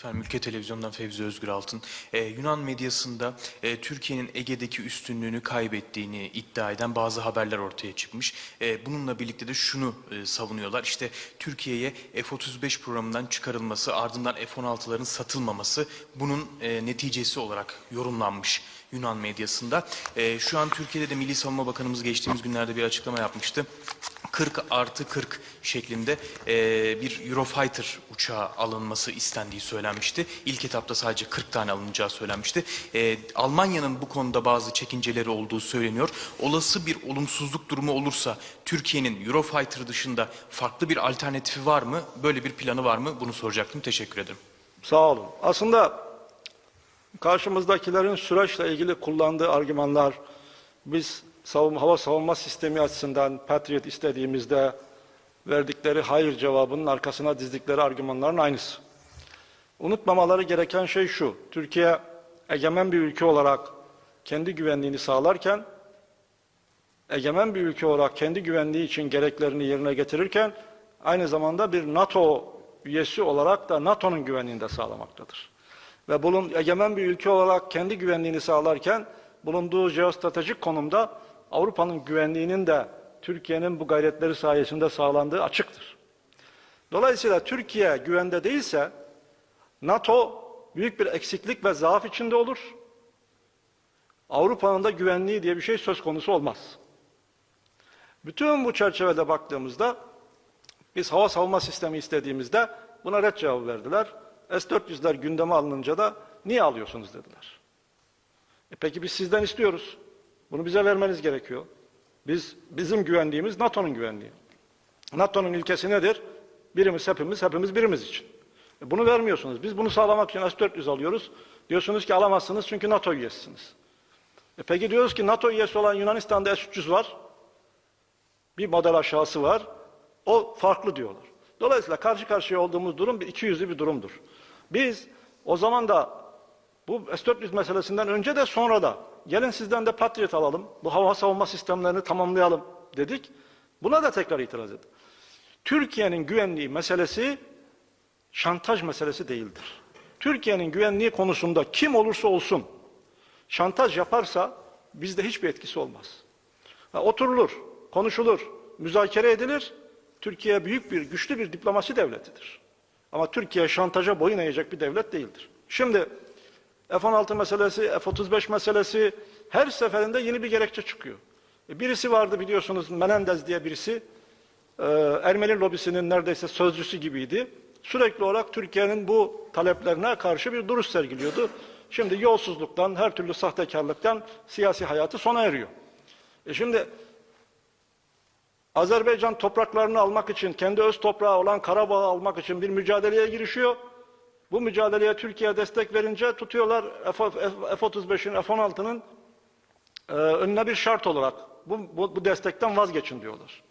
Efendim Ülke Televizyon'dan Fevzi Özgür Altın. Ee, Yunan medyasında e, Türkiye'nin Ege'deki üstünlüğünü kaybettiğini iddia eden bazı haberler ortaya çıkmış. E, bununla birlikte de şunu e, savunuyorlar. İşte Türkiye'ye F-35 programından çıkarılması ardından F-16'ların satılmaması bunun e, neticesi olarak yorumlanmış Yunan medyasında. E, şu an Türkiye'de de Milli Savunma Bakanımız geçtiğimiz günlerde bir açıklama yapmıştı. 40 artı 40 şeklinde e, bir Eurofighter uçağı alınması istendiği söylenmişti. İlk etapta sadece 40 tane alınacağı söylenmişti. E, Almanya'nın bu konuda bazı çekinceleri olduğu söyleniyor. Olası bir olumsuzluk durumu olursa Türkiye'nin Eurofighter dışında farklı bir alternatifi var mı? Böyle bir planı var mı? Bunu soracaktım. Teşekkür ederim. Sağ olun. Aslında karşımızdakilerin süreçle ilgili kullandığı argümanlar biz savunma, hava savunma sistemi açısından Patriot istediğimizde verdikleri hayır cevabının arkasına dizdikleri argümanların aynısı. Unutmamaları gereken şey şu. Türkiye egemen bir ülke olarak kendi güvenliğini sağlarken egemen bir ülke olarak kendi güvenliği için gereklerini yerine getirirken aynı zamanda bir NATO üyesi olarak da NATO'nun güvenliğini de sağlamaktadır. Ve bulun, egemen bir ülke olarak kendi güvenliğini sağlarken bulunduğu jeostratejik konumda Avrupa'nın güvenliğinin de Türkiye'nin bu gayretleri sayesinde sağlandığı açıktır. Dolayısıyla Türkiye güvende değilse NATO büyük bir eksiklik ve zaaf içinde olur. Avrupa'nın da güvenliği diye bir şey söz konusu olmaz. Bütün bu çerçevede baktığımızda biz hava savunma sistemi istediğimizde buna red cevabı verdiler. S-400'ler gündeme alınınca da niye alıyorsunuz dediler. E peki biz sizden istiyoruz. Bunu bize vermeniz gerekiyor. Biz bizim güvenliğimiz NATO'nun güvenliği. NATO'nun ilkesi nedir? Birimiz hepimiz, hepimiz birimiz için. E bunu vermiyorsunuz. Biz bunu sağlamak için S-400 alıyoruz. Diyorsunuz ki alamazsınız çünkü NATO üyesisiniz. E peki diyoruz ki NATO üyesi olan Yunanistan'da S-300 var. Bir model aşağısı var. O farklı diyorlar. Dolayısıyla karşı karşıya olduğumuz durum bir iki yüzlü bir durumdur. Biz o zaman da bu S-400 meselesinden önce de sonra da gelin sizden de Patriot alalım, bu hava savunma sistemlerini tamamlayalım dedik. Buna da tekrar itiraz edin. Türkiye'nin güvenliği meselesi şantaj meselesi değildir. Türkiye'nin güvenliği konusunda kim olursa olsun şantaj yaparsa bizde hiçbir etkisi olmaz. Oturulur, konuşulur, müzakere edilir. Türkiye büyük bir, güçlü bir diplomasi devletidir. Ama Türkiye şantaja boyun eğecek bir devlet değildir. Şimdi F-16 meselesi, F-35 meselesi her seferinde yeni bir gerekçe çıkıyor. E, Birisi vardı biliyorsunuz Menendez diye birisi. e, Ermeni lobisinin neredeyse sözcüsü gibiydi. Sürekli olarak Türkiye'nin bu taleplerine karşı bir duruş sergiliyordu. Şimdi yolsuzluktan, her türlü sahtekarlıktan siyasi hayatı sona eriyor. E şimdi Azerbaycan topraklarını almak için, kendi öz toprağı olan Karabağ'ı almak için bir mücadeleye girişiyor. Bu mücadeleye Türkiye destek verince tutuyorlar F-35'in, F-16'nın e, önüne bir şart olarak bu, bu, bu destekten vazgeçin diyorlar.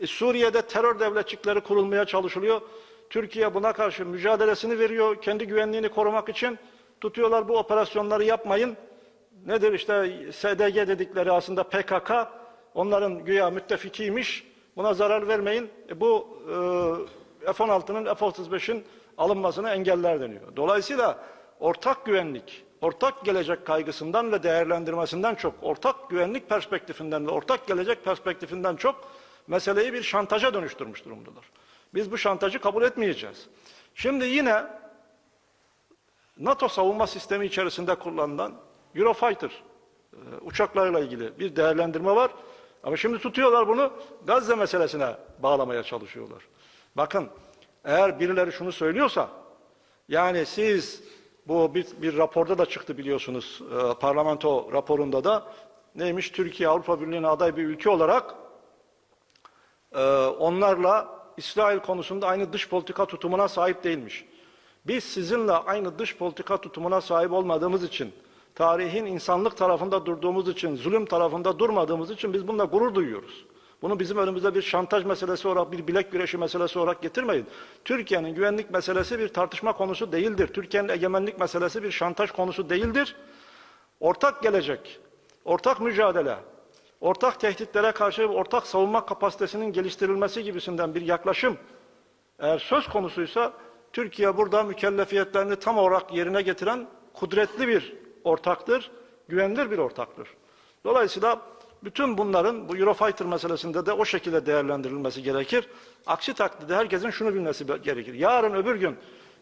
E, Suriye'de terör devletçikleri kurulmaya çalışılıyor. Türkiye buna karşı mücadelesini veriyor. Kendi güvenliğini korumak için tutuyorlar bu operasyonları yapmayın. Nedir işte SDG dedikleri aslında PKK. Onların güya müttefikiymiş. Buna zarar vermeyin. E, bu e, F-16'nın F-35'in alınmasını engeller deniyor. Dolayısıyla ortak güvenlik, ortak gelecek kaygısından ve değerlendirmesinden çok, ortak güvenlik perspektifinden ve ortak gelecek perspektifinden çok meseleyi bir şantaja dönüştürmüş durumdalar. Biz bu şantajı kabul etmeyeceğiz. Şimdi yine NATO savunma sistemi içerisinde kullanılan Eurofighter e, uçaklarla ilgili bir değerlendirme var. Ama şimdi tutuyorlar bunu Gazze meselesine bağlamaya çalışıyorlar. Bakın eğer birileri şunu söylüyorsa yani siz bu bir, bir raporda da çıktı biliyorsunuz e, parlamento raporunda da neymiş Türkiye Avrupa Birliği'ne aday bir ülke olarak e, onlarla İsrail konusunda aynı dış politika tutumuna sahip değilmiş. Biz sizinle aynı dış politika tutumuna sahip olmadığımız için, tarihin insanlık tarafında durduğumuz için, zulüm tarafında durmadığımız için biz bununla gurur duyuyoruz. Bunu bizim önümüzde bir şantaj meselesi olarak, bir bilek güreşi meselesi olarak getirmeyin. Türkiye'nin güvenlik meselesi bir tartışma konusu değildir. Türkiye'nin egemenlik meselesi bir şantaj konusu değildir. Ortak gelecek, ortak mücadele, ortak tehditlere karşı ortak savunma kapasitesinin geliştirilmesi gibisinden bir yaklaşım eğer söz konusuysa Türkiye burada mükellefiyetlerini tam olarak yerine getiren kudretli bir ortaktır, güvenilir bir ortaktır. Dolayısıyla bütün bunların bu Eurofighter meselesinde de o şekilde değerlendirilmesi gerekir. Aksi takdirde herkesin şunu bilmesi gerekir. Yarın öbür gün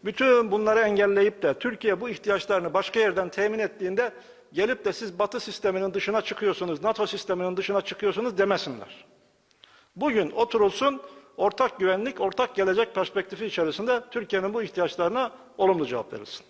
bütün bunları engelleyip de Türkiye bu ihtiyaçlarını başka yerden temin ettiğinde gelip de siz Batı sisteminin dışına çıkıyorsunuz, NATO sisteminin dışına çıkıyorsunuz demesinler. Bugün oturulsun, ortak güvenlik, ortak gelecek perspektifi içerisinde Türkiye'nin bu ihtiyaçlarına olumlu cevap verilsin.